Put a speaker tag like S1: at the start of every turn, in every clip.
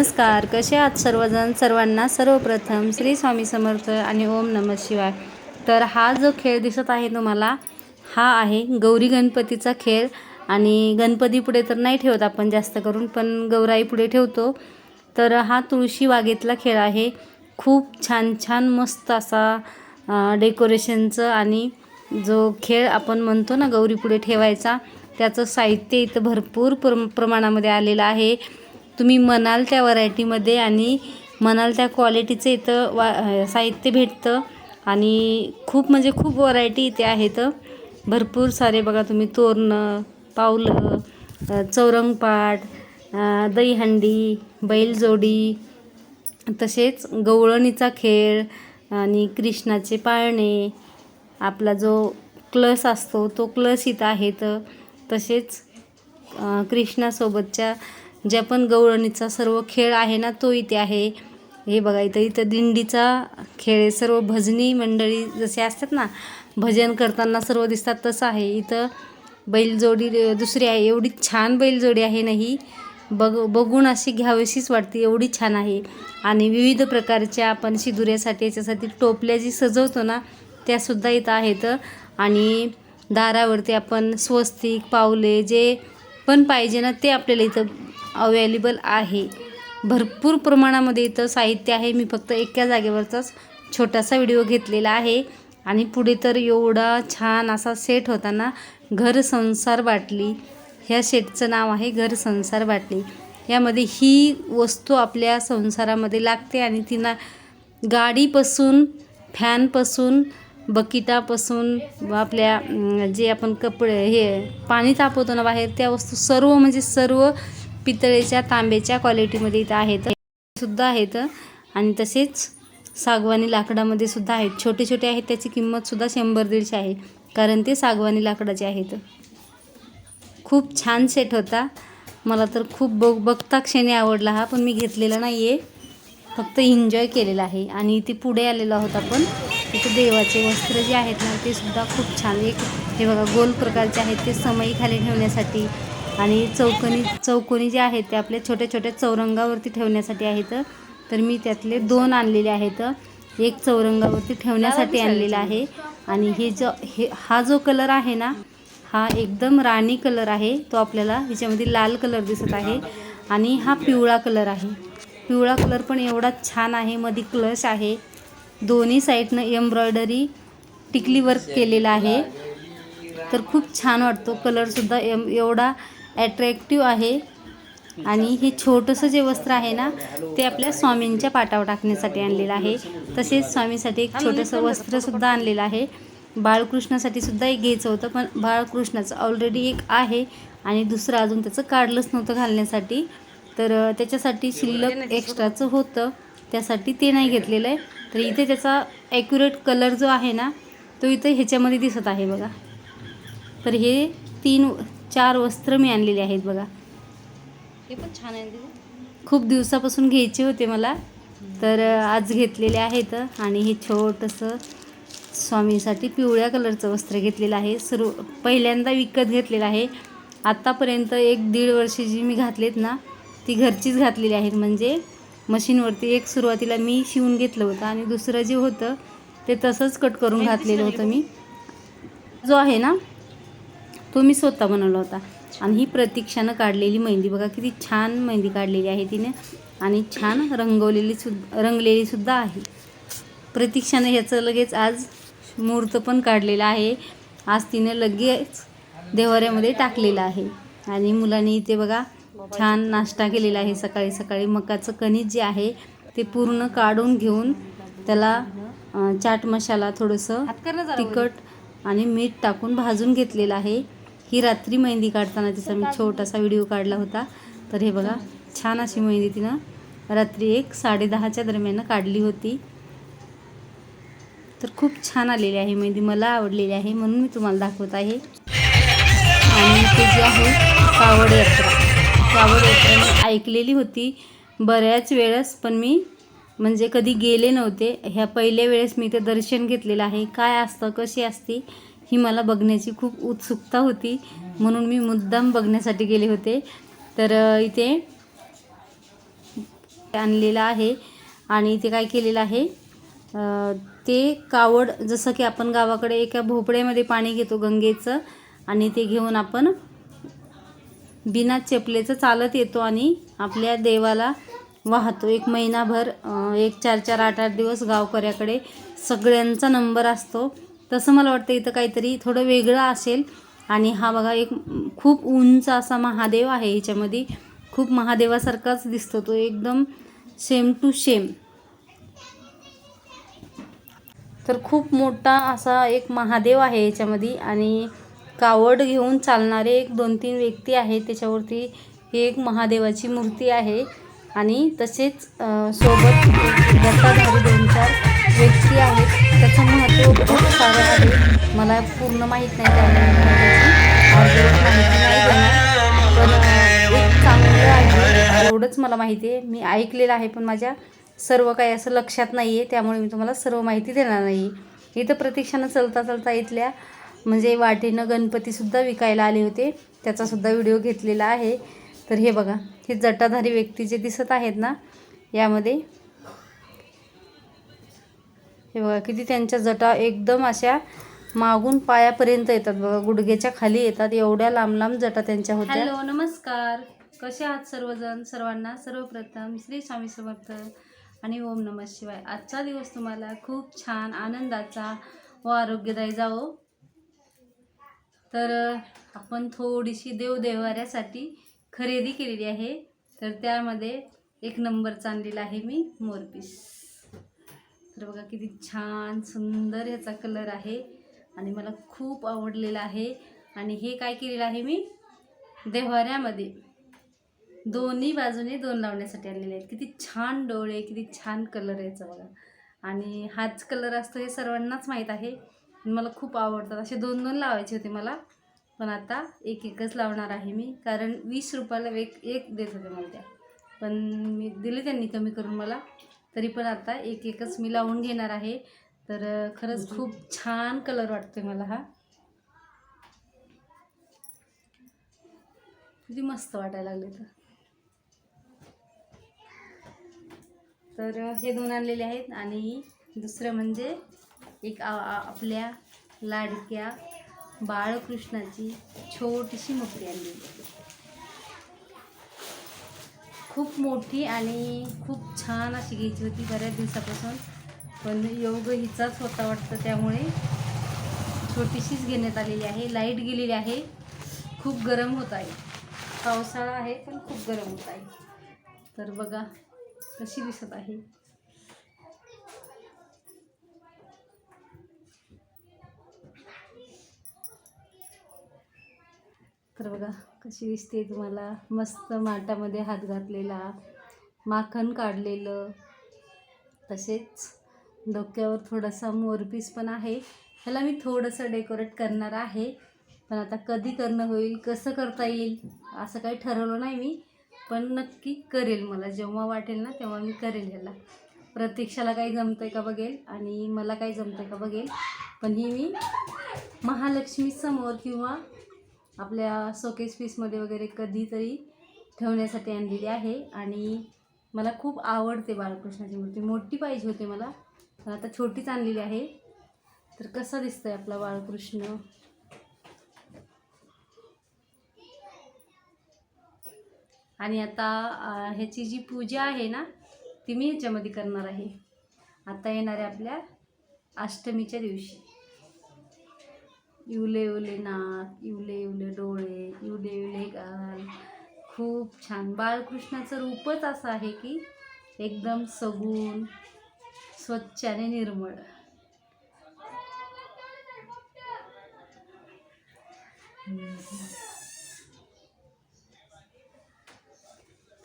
S1: नमस्कार. कसे आहात सर्वजण? सर्वांना सर्वप्रथम श्री स्वामी समर्थ आणि ओम नमः शिवाय. तर हा जो खेळ दिसत आहे तुम्हाला हा आहे गौरी गणपतीचा खेळ. आणि गणपतीपुढे तर नाही ठेवत आपण जास्त करून पण गौराईपुढे ठेवतो. तर हा तुळशी बागेतला खेळ आहे. खूप छान छान मस्त असा डेकोरेशनचं आणि जो खेळ आपण म्हणतो ना गौरीपुढे ठेवायचा त्याचं साहित्य इथं भरपूर प्र प्रमाणामध्ये आलेलं आहे. तुम्ही म्हणाल त्या व्हरायटीमध्ये आणि म्हणाल त्या क्वालिटीचं इथं वा साहित्य भेटतं आणि खूप म्हणजे खूप व्हरायटी इथे आहेत. भरपूर सारे बघा तुम्ही तोरणं पावलं चौरंगपाट दहीहंडी बैलजोडी तसेच गवळणीचा खेळ आणि कृष्णाचे पाळणे आपला जो क्लस असतो तो क्लस इथं आहेत. तसेच कृष्णासोबतच्या ज्या पण गवळणीचा सर्व खेळ आहे ना तो इथे आहे. हे बघा इथं इथं दिंडीचा खेळ आहे. सर्व भजनी मंडळी जसे असतात ना भजन करताना सर्व दिसतात तसं आहे. इथं बैलजोडी दुसरी आहे. एवढी छान बैलजोडी आहे ना ही. बघ बघून अशी घ्यावीशीच वाटते. एवढी छान आहे. आणि विविध प्रकारच्या आपण शिदुऱ्यासाठी याच्यासाठी टोपल्या जी सजवतो ना त्यासुद्धा इथं आहेत. आणि दारावरती आपण स्वस्तिक पावले जे पण पाहिजे ना ते आपल्याला इथं अवेलेबल आहे. भरपूर प्रमाणामध्ये इथं साहित्य आहे. मी फक्त एका जागेवरचाच छोटासा व्हिडिओ घेतलेला आहे. आणि पुढे तर एवढा छान असा सेट होताना घर संसार बाटली. ह्या सेटचं नाव आहे घर संसार बाटली. यामध्ये ही वस्तू आपल्या संसारामध्ये लागते आणि तिला गाडीपासून फॅनपासून बकिटापासून आपल्या जे आपण कपडे हे पाणी तापवतो ना बाहेर त्या वस्तू सर्व म्हणजे सर्व पितळेच्या तांब्याच्या क्वालिटीमध्ये इथं आहेत. सुद्धा आहेत. आणि तसेच सागवानी लाकडामध्ये सुद्धा आहेत. छोटे छोटे आहेत. त्याची किंमतसुद्धा शंभर दीडशे आहे. कारण ते सागवानी लाकडाचे आहेत. खूप छान सेट होता. मला तर खूप बघ बघता क्षणी आवडला हा पण मी घेतलेला नाही आहे फक्त एन्जॉय केलेला आहे. आणि इथे पुढे आलेलो आहोत आपण. तिथे देवाचे वस्त्र जे आहेत ना ते सुद्धा खूप छान. एक हे बघा गोल प्रकारचे आहेत. ते समयी खाली ठेवण्यासाठी आणि चौकोनी चौकोनी जे आहेत ते आपल्या छोट्या छोट्या चौरंगावरती ठेवण्यासाठी आहेत. तर मी त्यातले दोन आणलेले आहेत. एक चौरंगावरती ठेवण्यासाठी आणलेला आहे. आणि हे जो हे हा जो कलर आहे ना हा एकदम राणी कलर आहे. तो आपल्याला ह्याच्यामध्ये लाल कलर दिसत आहे. आणि हा पिवळा कलर आहे. पिवळा कलर पण एवढा छान आहे. मध्ये क्लश आहे. दोन्ही साईडनं एम्ब्रॉयडरी टिकली वर्क केलेलं आहे. तर खूप छान वाटतो. कलरसुद्धा एम एवढा ॲट्रॅक्टिव्ह आहे. आणि हे छोटंसं जे वस्त्र आहे ना ते आपल्या स्वामींच्या पाटावर टाकण्यासाठी आणलेलं आहे. तसेच स्वामीसाठी एक छोटंसं वस्त्रसुद्धा आणलेलं आहे. बाळकृष्णासाठी सुद्धा एक घ्यायचं होतं पण बाळकृष्णाचं ऑलरेडी एक आहे आणि दुसरं अजून त्याचं काढलंच नव्हतं घालण्यासाठी. तर त्याच्यासाठी शिल्लक एक्स्ट्राचं होतं. त्यासाठी ते नाही घेतलेलं आहे. तर इथे त्याचा ॲक्युरेट कलर जो आहे ना तो इथे ह्याच्यामध्ये दिसत आहे बघा. तर हे तीन चार वस्त्र मी आणलेले आहेत बघा.
S2: हे पण छान आहे
S1: खूप दिवसापासून घ्यायचे होते मला तर आज घेतलेले आहेत आणि हे छोटंसं स्वामीसाठी पिवळ्या कलरचं वस्त्र घेतलेलं आहे. सर्व पहिल्यांदा विकत घेतलेलं आहे. आत्तापर्यंत एक दीड वर्ष जी मी घातलेत ना ती घरचीच घातलेली आहेत. म्हणजे मशीनवरती एक सुरुवातीला मी शिवून घेतलं होतं आणि दुसरं जे होतं ते तसंच कट करून घातलेलं होतं मी. जो आहे ना तो मी स्वतः बनवला होता. आणि ही प्रतीक्षानं काढलेली मेहंदी बघा किती छान मेहंदी काढलेली आहे तिने. आणि छान रंगवलेली सुद्ध रंगलेली सुद्धा आहे. प्रतीक्षानं ह्याचं लगेच आज मुहूर्त पण काढलेला आहे. आज तिने लगेच देवाऱ्यामध्ये टाकलेलं आहे. आणि मुलांनी इथे बघा छान नाश्ता केलेला आहे सकाळी सकाळी. मकाचं कणिक जे आहे ते पूर्ण काढून घेऊन त्याला चाट मसाला थोडंसं. तिखट आणि मीठ टाकून भाजून घेतलेलं आहे. ही रात्री मेहंदी काढताना तिचा मी छोटासा व्हिडिओ काढला होता तर हे बघा छान अशी मेहंदी तिनं रात्री एक साडेदहाच्या दरम्यान काढली होती. तर खूप छान आलेली आहे मेहंदी मला आवडलेली आहे म्हणून मी तुम्हाला दाखवत आहे. आणि ते जे आहे कावड यात्रा. कावड यात्रा मी ऐकलेली होती बऱ्याच वेळेस पण मी म्हणजे कधी गेले नव्हते. ह्या पहिल्या वेळेस मी ते दर्शन घेतलेलं आहे. काय असतं कशी असते ही मला बघण्याची खूप उत्सुकता होती. म्हणून मी मुद्दाम बघण्यासाठी गेले होते. तर इथे आणलेलं आहे आणि ते काय केलेलं आहे? ते कावड जसं की आपण गावाकडे एका भोपळ्यामध्ये पाणी घेतो गंगेचं आणि ते घेऊन आपण बिना चपलेचं चालत येतो आणि आपल्या देवाला वाहतो. एक महिनाभर एक चार चार आठ आठ दिवस गावकऱ्याकडे सगळ्यांचा नंबर असतो. तसं मला वाटतं इथं काहीतरी थोडं वेगळं असेल. आणि हा बघा एक खूप उंच असा महादेव आहे ह्याच्यामध्ये खूप महादेवासारखाच दिसतो तो एकदम सेम टू सेम तर खूप मोठा असा एक महादेव आहे याच्यामध्ये आणि कावड घेऊन चालणारे एक दोन तीन व्यक्ती आहेत त्याच्यावरती ही एक महादेवाची मूर्ती आहे आणि तसेच सोबत दत्ताधारी दोन चार व्यक्ती आहेत. त्याचं महत्त्व खूप सारं आहे. मला पूर्ण माहीत नाही त्यामुळे माहिती नाही देणार पण एक चांगलं आहे. एवढंच मला माहिती आहे. मी ऐकलेलं आहे पण माझ्या सर्व काही असं लक्षात नाही आहे. त्यामुळे मी तुम्हाला सर्व माहिती देणार नाही. इथं प्रतीक्षानं चलता चलता इथल्या म्हणजे वाटेनं गणपतीसुद्धा विकायला आले होते. त्याचासुद्धा व्हिडिओ घेतलेला आहे. तर हे बघा हे जटाधारी व्यक्ती जे दिसत आहेत ना यामध्ये हे बघा किती त्यांच्या जटा एकदम अशा मागून पायापर्यंत येतात बघा. गुडघ्याच्या खाली येतात एवढ्या लांब लांब जटा त्यांच्या होत्या. हॅलो नमस्कार. कसे आहात सर्वजण? सर्वांना सर्वप्रथम श्री स्वामी समर्थ आणि ओम नमः शिवाय. आजचा दिवस तुम्हाला खूप छान आनंदाचा व आरोग्यदायी जावो. तर आपण थोडीशी देवदेवाऱ्यासाठी खरेदी केलेली आहे. तर त्यामध्ये एक नंबर चाललेला आहे मी मोरपीस. तर बघा किती छान सुंदर ह्याचा कलर आहे. आणि मला खूप आवडलेला आहे. आणि हे काय केलेलं आहे मी? देव्हाऱ्यामध्ये. दोन्ही बाजूने दोन लावण्यासाठी आलेले आहेत. किती छान डोळे किती छान कलर आहे याचा बघा. आणि हाच कलर असतो हे सर्वांनाच माहीत आहे. मला खूप आवडतात. असे दोन दोन लावायचे होते मला. पण आता एक एकच लावणार आहे मी. कारण वीस रुपयाला एक एक देत होते मला त्या. पण मी दिले त्यांनी कमी करून मला. तरी पण आता एक एकच मी लावून घेणार आहे. तर खरंच खूप छान कलर वाटतोय मला हा. किती मस्त वाटायला लागले तर तर हे दोन आणलेले आहेत आणि दुसरं म्हणजे एक आ- आपल्या लाडक्या बाळकृष्णाची छोटीशी मूर्ती आणलेली आहे. खूप मोठी आणि खूप छान अशी घ्यायची होती बऱ्याच दिवसापासून. पण योग हिचाच होता वाटतं त्यामुळे छोटीशीच घेण्यात आलेली आहे. लाइट गेलेली आहे. खूप गरम होत आहे. पावसाळा आहे पण खूप गरम होत आहे. तर बघा कशी दिसत आहे. तर बघा कशी दिसते तुम्हाला? मस्त माठामध्ये हात घातलेला माखण काढलेलं. तसेच डोक्यावर थोडासा मोरपीस पण आहे. ह्याला मी थोडंसं डेकोरेट करणार आहे. पण आता कधी करणं होईल कसं करता येईल असं काही ठरवलं नाही मी. पण नक्की करेल मला. जेव्हा वाटेल ना तेव्हा मी करेल ह्याला. प्रतीक्षाला काही जमतं आहे का बघेल? आणि मला काही जमतं आहे का बघेल? पण ही मी महालक्ष्मी समोर किंवा आपल्या सोकेस पीसमध्ये वगैरे कधीतरी ठेवण्यासाठी आणलेली आहे. आणि मला खूप आवडते बाळकृष्णाची मूर्ती. मोठी पाहिजे होती मला. पण आता छोटीच आणलेली आहे. तर कसा आहे आपला बाळकृष्ण? आणि आता ह्याची जी पूजा आहे ना ती मी ह्याच्यामध्ये करणार आहे. आता येणार आहे आपल्या अष्टमीच्या दिवशी. इवले इवले नाक इवले इवले डोळे इवले इवले गाल. खूप छान. बाळकृष्णाचं रूपच असं आहे की एकदम सगून स्वच्छ आणि निर्मळ.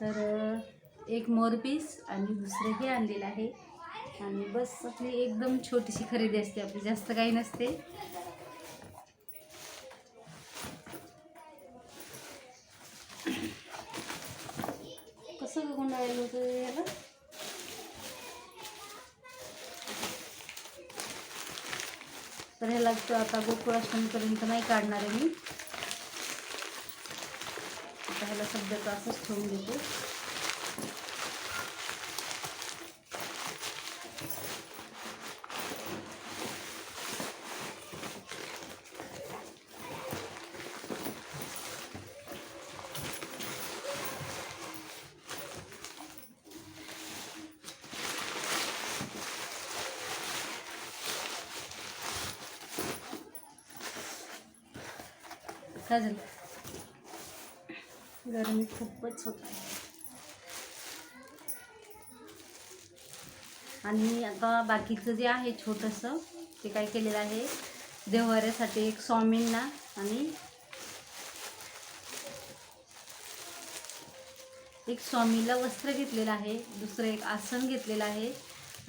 S1: तर एक मोरपीस आणि दुसरं हे आणलेलं आहे. आणि बस आपली एकदम छोटीशी खरेदी असते आपली. जास्त काही नसते. कसं गुंडाळलं याला तर ह्याला तर आता गोकुळाष्टमीपर्यंत नाही काढणार आहे मी आता ह्याला सध्याचं असंच ठेवून देतो काय झालं. गरमी खूपच होत आहे. आणि आता बाकीचं जे आहे छोटंसं ते काय केलेलं आहे देवाऱ्यासाठी एक स्वामींना आणि एक स्वामीला वस्त्र घेतलेलं आहे दुसरं एक आसन घेतलेलं आहे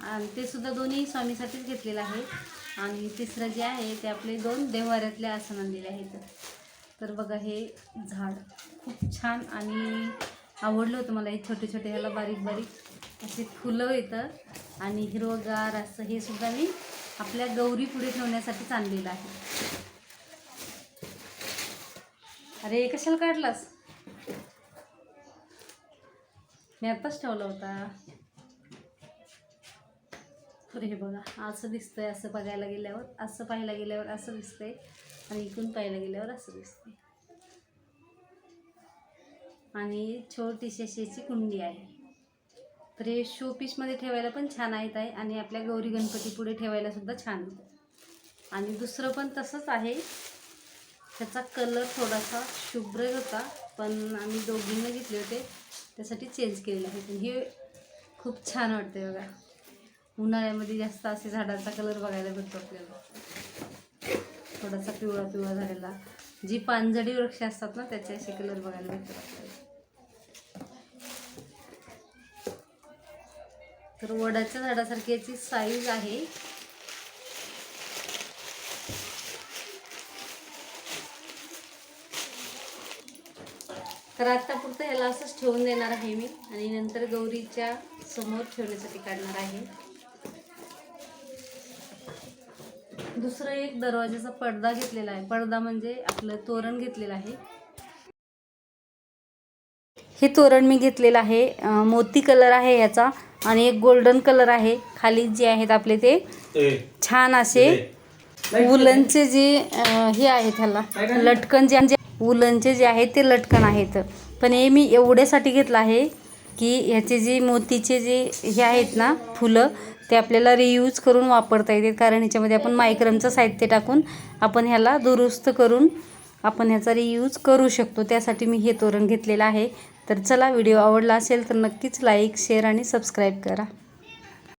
S1: आणि ते सुद्धा दोन्ही स्वामीसाठीच घेतलेलं आहे. आणि तिसरं जे आहे ते आपले दोन देवाऱ्यातले आसन आणलेले आहेत. तर बघा हे झाड खूप छान आणि आवडलं होतं मला. हे छोटे छोटे ह्याला बारीक बारीक असे फुलं येतं. आणि हिरवगार असं हे सुद्धा मी आपल्या गौरी पुढे ठेवण्यासाठीच आणलेलं आहे. अरे कशाला काढलास? मी आताच ठेवला होता. तर हे बघा असं दिसतंय असं बघायला गेल्यावर असं पाहायला गेल्यावर असं दिसतंय आणि इकडून पाहायला गेल्यावर असं दिसतंय. आणि छोटीशी अशी याची कुंडी आहे. तर हे शो पीसमध्ये ठेवायला पण छान आहेत आहे आणि आपल्या गौरी गणपती पुढे ठेवायला सुद्धा छान होतं. आणि दुसरं पण तसंच आहे. त्याचा कलर थोडासा शुभ्र होता पण आम्ही दोघींना घेतले होते. त्यासाठी चेंज केलेलं आहे. पण हे खूप छान वाटते बघा. उन्हाळ्यामध्ये जास्त असे झाडांचा कलर बघायला भेटतो आपल्याला. थोडासा पिवळा पिवळा झालेला. जी पानझडी वृक्ष असतात ना त्याचे असे कलर बघायला भेटतात आपल्याला. तर वडाच्या झाडासारखी याची साईज आहे. तर आत्तापुरतं ह्याला असंच ठेवून देणार आहे मी. आणि नंतर गौरीच्या समोर ठेवण्यासाठी काढणार आहे. दुसरं एक दरवाजाचा पडदा घेतलेला आहे. पडदा म्हणजे आपलं तोरण घेतलेलं आहे. हे तोरण मी घेतलेलं आहे. मोती कलर आहे याचा आणि एक गोल्डन कलर आहे. खाली जे आहेत आपले ते छान असे उलनचे जे हे आहेत ह्याला. लटकन जे उलनचे जे आहेत ते लटकन आहेत. पण हे मी एवढ्यासाठी घेतलं आहे की ह्याचे जे मोतीचे जे हे आहेत ना फुलं ते आपल्याला रियूज करून वापरता येतात कारण ह्याच्यामध्ये आपण मायक्रमचं साहित्य टाकून आपण ह्याला दुरुस्त करून आपण ह्याचा रियूज करू शकतो. त्यासाठी मी हे तोरण घेतलेलं आहे. तर चला व्हिडिओ आवडला असेल तर नक्कीच लाईक शेअर आणि सबस्क्राईब करा.